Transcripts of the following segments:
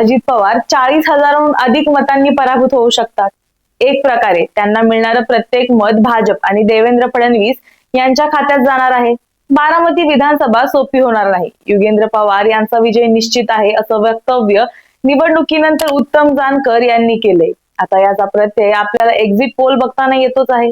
अजित पवार चाळीस हजारहून अधिक मतांनी पराभूत होऊ शकतात. एक प्रकारे त्यांना मिळणारं प्रत्येक मत भाजप आणि देवेंद्र फडणवीस यांच्या खात्यात जाणार आहे. बारामती विधानसभा सोपी होणार नाही. युगेंद्र पवार यांचा विजय निश्चित आहे असं वक्तव्य निवडणुकीनंतर उत्तम जानकर यांनी केले आता याचा प्रत्यय आपल्याला एक्झिट पोल बघताना येतोच आहे.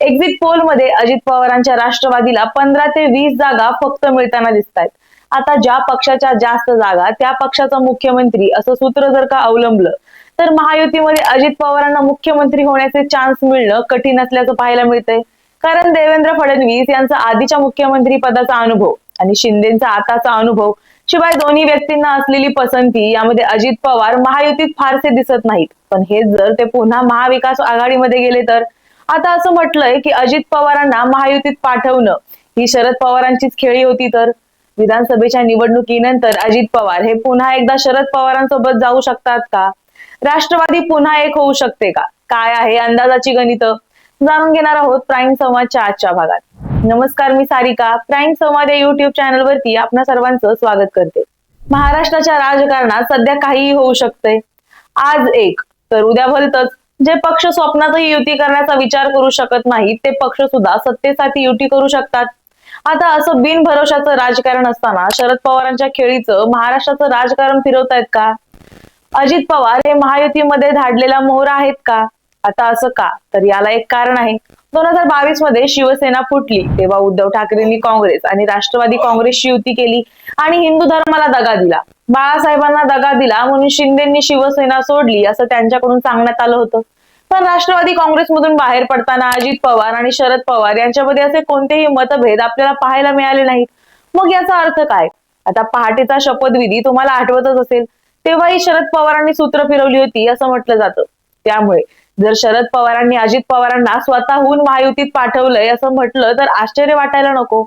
एक्झिट पोलमध्ये अजित पवारांच्या राष्ट्रवादीला पंधरा ते वीस जागा फक्त मिळताना दिसत आहेत आता ज्या पक्षाच्या जास्त जागा त्या पक्षाचा मुख्यमंत्री असं सूत्र जर का अवलंबलं तर महायुतीमध्ये अजित पवारांना मुख्यमंत्री होण्याचे चान्स मिळणं कठीण असल्याचं पाहायला मिळतंय. कारण देवेंद्र फडणवीस यांचा आधीच्या मुख्यमंत्री पदाचा अनुभव आणि शिंदेचा आताचा अनुभव शिवाय दोन्ही व्यक्तींना असलेली पसंती यामध्ये अजित पवार महायुतीत फारसे दिसत नाहीत. पण हेच जर ते पुन्हा महाविकास आघाडीमध्ये गेले तर आता असं म्हटलंय की अजित पवारांना महायुतीत पाठवणं ही शरद पवारांचीच खेळी होती तर. विधानसभेच्या निवडणुकीनंतर अजित पवार हे पुन्हा एकदा शरद पवारांसोबत जाऊ शकतात का? राष्ट्रवादी पुन्हा एक होऊ शकते का? काय आहे अंदाजाची गणित? जाणून घेणार आहोत प्राईम संवादच्या आजच्या भागात. नमस्कार मी सारिका. प्राईम संवाद या युट्यूब चॅनल वरती सर्वांचं स्वागत करते. महाराष्ट्राच्या राजकारणात सध्या काहीही होऊ शकते आज एक तर उद्या भलतच. जे पक्ष स्वप्नातही युती करण्याचा विचार करू शकत नाहीत ते पक्ष सुद्धा सत्तेसाठी युती करू शकतात. आता असं बिनभरोशाचं राजकारण असताना शरद पवारांच्या खेळीचं महाराष्ट्राचं राजकारण फिरवतायत का? अजित पवार हे महायुतीमध्ये धाडलेला मोहरा आहेत का? आता असं का? तर याला एक कारण आहे. दोन हजार बावीसमध्ये शिवसेना फुटली तेव्हा उद्धव ठाकरेंनी काँग्रेस आणि राष्ट्रवादी काँग्रेसची युती केली आणि हिंदू धर्माला दगा दिला. बाळासाहेबांना दगा दिला म्हणून शिंदेंनी शिवसेना सोडली असं त्यांच्याकडून सांगण्यात आलं होतं. पण राष्ट्रवादी काँग्रेसमधून बाहेर पडताना अजित पवार आणि शरद पवार यांच्यामध्ये असे कोणतेही मतभेद आपल्याला पाहायला मिळाले नाहीत. मग याचा अर्थ काय? आता पहाटेचा शपथविधी तुम्हाला आठवतच असेल. तेव्हाही शरद पवारांनी सूत्र फिरवली होती असं म्हटलं जातं. त्यामुळे जर शरद पवारांनी अजित पवारांना स्वतःहून महायुतीत पाठवलंय असं म्हटलं तर आश्चर्य वाटायला नको.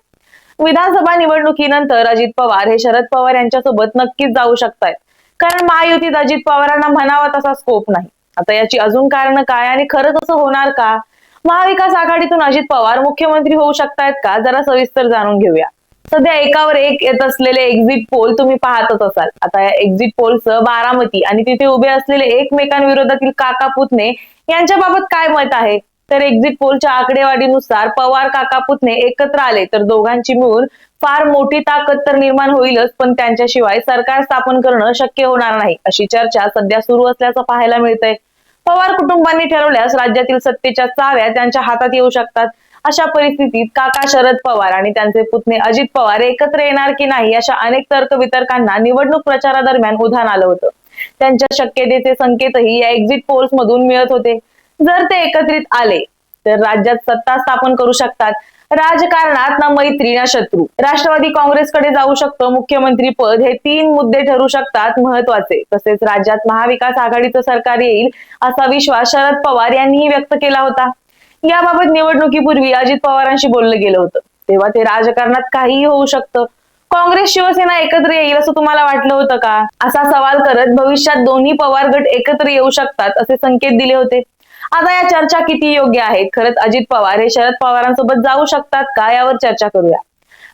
विधानसभा निवडणुकीनंतर अजित पवार हे शरद पवार यांच्यासोबत नक्कीच जाऊ शकतायत. कारण महायुतीत अजित पवारांना म्हणावा तसा स्कोप नाही. आता याची अजून कारण काय आणि खरंच असं होणार का? महाविकास आघाडीतून अजित पवार मुख्यमंत्री होऊ शकतायत का? जरा सविस्तर जाणून घेऊया. सध्या एकावर एक येत असलेले एक्झिट पोल तुम्ही पाहतच असाल. आता या एक्झिट पोलचं बारामती आणि तिथे उभे असलेले एकमेकांविरोधातील काका पुतणे यांच्या बाबत काय मत आहे? तर एक्झिट पोलच्या आकडेवारीनुसार पवार काका पुतणे एकत्र आले तर दोघांची मिळून फार मोठी ताकद तर निर्माण होईलच पण त्यांच्याशिवाय सरकार स्थापन करणं शक्य होणार नाही अशी चर्चा सध्या सुरू असल्याचं पाहायला मिळतंय. पवार कुटुंबांनी ठरवल्यास राज्यातील सत्तेच्या चाव्या त्यांच्या हातात येऊ शकतात. अशा परिस्थितीत काका शरद पवार आणि त्यांचे पुतणे अजित पवार एकत्र येणार की नाही अशा अनेक तर्क वितर्कांना निवडणूक प्रचारादरम्यान उधाण आलं होतं. त्यांच्या शक्यतेचे संकेतही या एक्झिट पोल्स मधून मिळत होते. जर ते एकत्रित आले तर राज्यात सत्ता स्थापन करू शकतात. राजकारणात ना मैत्री ना शत्रू. राष्ट्रवादी काँग्रेसकडे जाऊ शकतं मुख्यमंत्री पद हे तीन मुद्दे ठरू शकतात महत्त्वाचे. तसेच राज्यात महाविकास आघाडीचं सरकार येईल असा विश्वास शरद पवार यांनीही व्यक्त केला होता. याबाबत निवडणुकीपूर्वी अजित पवारांशी बोललं गेलं होतं. तेव्हा ते राजकारणात काहीही होऊ शकतं. काँग्रेस शिवसेना एकत्र येईल असं तुम्हाला वाटलं होतं का? असा सवाल करत भविष्यात दोन्ही पवार गट एकत्र येऊ शकतात असे संकेत दिले होते. आता या चर्चा किती योग्य आहेत खरंच अजित पवार हे शरद पवारांसोबत जाऊ शकतात का? यावर चर्चा करूया.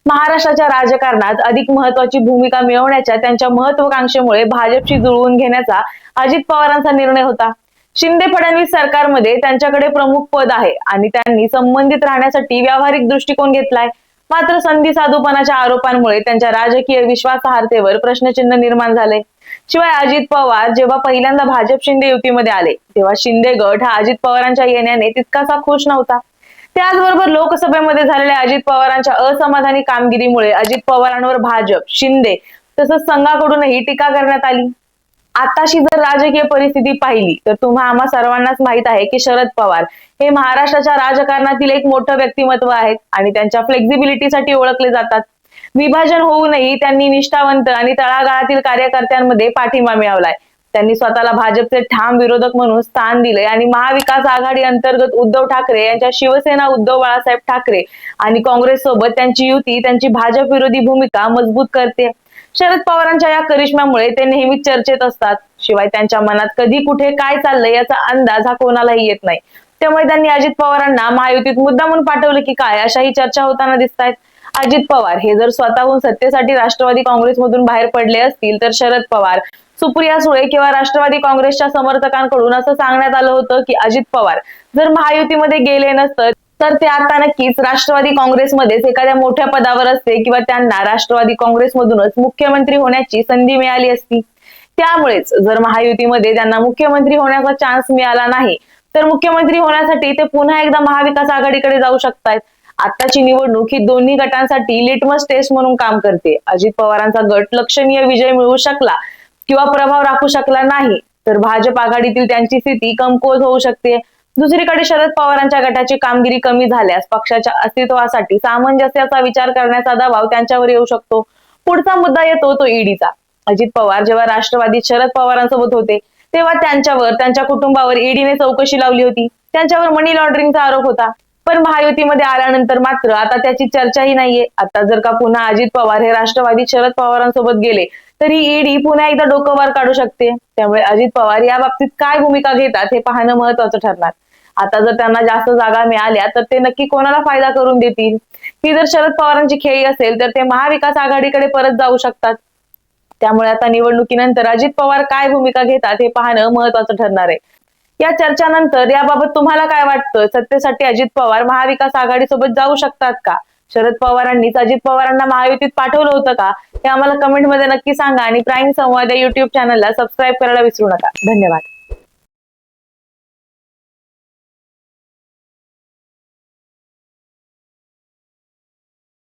महाराष्ट्राच्या राजकारणात अधिक महत्वाची भूमिका मिळवण्याच्या त्यांच्या महत्वाकांक्षेमुळे भाजपशी जुळवून घेण्याचा अजित पवारांचा निर्णय होता. शिंदे फडणवीस सरकारमध्ये त्यांच्याकडे प्रमुख पद आहे आणि त्यांनी संबंधित राहण्यासाठी व्यावहारिक दृष्टिकोन घेतलाय. मात्र संधी साधूपणाच्या आरोपांमुळे त्यांच्या राजकीय विश्वासार्हतेवर प्रश्नचिन्ह निर्माण झाले. शिवाय अजित पवार जेव्हा पहिल्यांदा भाजप शिंदे युतीमध्ये आले तेव्हा शिंदे गट हा अजित पवारांच्या येण्याने तितकासा खुश नव्हता. त्याचबरोबर लोकसभेमध्ये झालेल्या अजित पवारांच्या असमाधानी कामगिरीमुळे अजित पवारांवर भाजप शिंदे तसंच संघाकडूनही टीका करण्यात आली. आताशी जर राजकीय परिस्थिती पाहिली तर तुम्हा आम्हा सर्वांनाच माहीत आहे की शरद पवार हे महाराष्ट्राच्या राजकारणातील एक मोठं व्यक्तिमत्व आहेत आणि त्यांच्या फ्लेक्झिबिलिटीसाठी ओळखले जातात. विभाजन होऊनही त्यांनी निष्ठावंत आणि तळागाळातील कार्यकर्त्यांमध्ये पाठिंबा मिळवलाय. त्यांनी स्वतःला भाजपचे ठाम विरोधक म्हणून स्थान दिले आणि महाविकास आघाडी अंतर्गत उद्धव ठाकरे यांच्या शिवसेना उद्धव बाळासाहेब ठाकरे आणि काँग्रेस सोबत त्यांची युती त्यांची भाजप विरोधी भूमिका मजबूत करते. शरद पवारांच्या या करिश्म्यामुळे ते नेहमी चर्चेत असतात. शिवाय त्यांच्या मनात कधी कुठे काय चाललंय याचा अंदाज हा कोणालाही येत नाही. त्यामुळे त्यांनी अजित पवारांना महायुतीत मुद्दामून पाठवलं की काय अशाही चर्चा होताना दिसत आहेत अजित पवार हे जर स्वतःहून सत्तेसाठी राष्ट्रवादी काँग्रेसमधून बाहेर पडले असतील तर शरद पवार सुप्रिया सुळे किंवा राष्ट्रवादी काँग्रेसच्या समर्थकांकडून असं सांगण्यात आलं होतं की अजित पवार जर महायुतीमध्ये गेले नसतं तर ते आता नक्कीच राष्ट्रवादी काँग्रेसमध्येच एखाद्या मोठ्या पदावर असते किंवा त्यांना राष्ट्रवादी काँग्रेसमधूनच मुख्यमंत्री होण्याची संधी मिळाली असती. त्यामुळेच जर महायुतीमध्ये त्यांना मुख्यमंत्री होण्याचा चान्स मिळाला नाही तर मुख्यमंत्री होण्यासाठी ते पुन्हा एकदा महाविकास आघाडीकडे जाऊ शकतात आताची निवडणूक ही दोन्ही गटांसाठी लिटमस टेस्ट म्हणून काम करते. अजित पवारांचा गट लक्षणीय विजय मिळवू शकला किंवा प्रभाव राखू शकला नाही तर भाजप आघाडीतील त्यांची स्थिती कमकुवत होऊ शकते. दुसरीकडे शरद पवारांच्या गटाची कामगिरी कमी झाल्यास पक्षाच्या अस्तित्वासाठी सामंजस्याचा विचार करण्याचा दबाव त्यांच्यावर येऊ शकतो. पुढचा मुद्दा येतो तो ईडीचा. अजित पवार जेव्हा राष्ट्रवादीत शरद पवारांसोबत होते तेव्हा त्यांच्यावर त्यांच्या कुटुंबावर ईडीने चौकशी लावली होती. त्यांच्यावर मनी लॉन्ड्रिंगचा आरोप होता. पण महायुतीमध्ये आल्यानंतर मात्र आता त्याची चर्चाही नाहीये. आता जर का पुन्हा अजित पवार हे राष्ट्रवादी शरद पवारांसोबत गेले तर ही ईडी पुन्हा एकदा डोकं वर काढू शकते. त्यामुळे अजित पवार या बाबतीत काय भूमिका घेतात हे पाहणं महत्वाचं ठरणार. आता जर त्यांना जास्त जागा मिळाल्या तर ते नक्की कोणाला फायदा करून देतील? ही जर शरद पवारांची खेळी असेल तर ते महाविकास आघाडीकडे परत जाऊ शकतात. त्यामुळे आता निवडणुकीनंतर अजित पवार काय भूमिका घेतात हे पाहणं महत्वाचं ठरणार आहे. या चर्चानंतर याबाबत तुम्हाला काय वाटतं? सत्तेसाठी अजित पवार महाविकास आघाडीसोबत जाऊ शकतात का? शरद पवारांनीच अजित पवारांना महायुतीत पाठवलं होतं का? हे आम्हाला कमेंटमध्ये नक्की सांगा आणि प्राईम संवाद या युट्यूब चॅनलला सबस्क्राईब करायला विसरू नका. धन्यवाद.